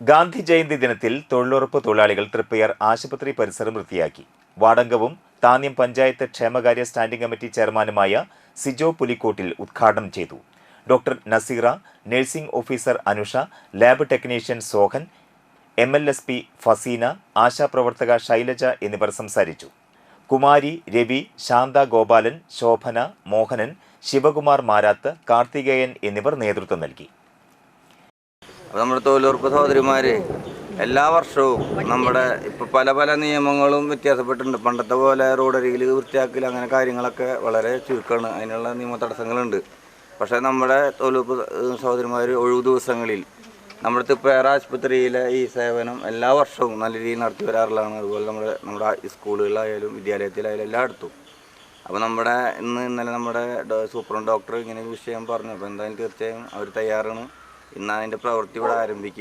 ഗാന്ധി ജയന്തി ദിനത്തിൽ തൊഴിലുറപ്പ് തൊഴിലാളികൾ തൃപ്പയാർ ആശുപത്രി പരിസരം വൃത്തിയാക്കി. വാടങ്കവും താന്യം പഞ്ചായത്ത് ക്ഷേമകാര്യ സ്റ്റാൻഡിംഗ് കമ്മിറ്റി ചെയർമാനുമായ സിജോ പുലിക്കോട്ടിൽ ഉദ്ഘാടനം ചെയ്തു. Doctor Nazeera nursing officer Anusha lab technician Sohan M L S P Faseena ആശാപ്രവർത്തക Shailaja എന്നിവർ സംസാരിച്ചു. കുമാരി രവി ശാന്ത ഗോപാലൻ ശോഭന മോഹനൻ ശിവകുമാർ മാരാത്ത് കാർത്തികേയൻ എന്നിവർ നേതൃത്വം നൽകി. നമ്മുടെ തൊഴിലുറപ്പ് സഹോദരിമാര് എല്ലാ വർഷവും നമ്മുടെ ഇപ്പൊ പല പല നിയമങ്ങളും വ്യത്യാസപ്പെട്ടിട്ടുണ്ട്. പണ്ടത്തെ പോലെ റോഡരികിൽ വൃത്തിയാക്കൽ അങ്ങനെ കാര്യങ്ങളൊക്കെ വളരെ ചുരുക്കമാണ് അതിനുള്ള നിയമ തടസ്സങ്ങളുണ്ട്. പക്ഷേ നമ്മുടെ തൊഴിലുറപ്പ് സഹോദരിമാർ ഒഴിവ് ദിവസങ്ങളിൽ നമ്മുടെ തിപ്പേറ ആശുപത്രിയിലെ ഈ സേവനം എല്ലാ വർഷവും നല്ല രീതിയിൽ നടത്തി വരാറുള്ളതാണ്. അതുപോലെ നമ്മുടെ നമ്മുടെ സ്കൂളുകളിലായാലും വിദ്യാലയത്തിലായാലും എല്ലായിടത്തും. അപ്പോൾ നമ്മുടെ ഇന്ന് ഇന്നലെ നമ്മുടെ സൂപ്രണ്ട് ഡോക്ടർ ഇങ്ങനെ വിഷയം പറഞ്ഞു. അപ്പോൾ എന്തായാലും തീർച്ചയായും അവർ തയ്യാറാണ്. ഇന്ന് അതിന്റെ പ്രവൃത്തി ഇവിടെ ആരംഭിക്കും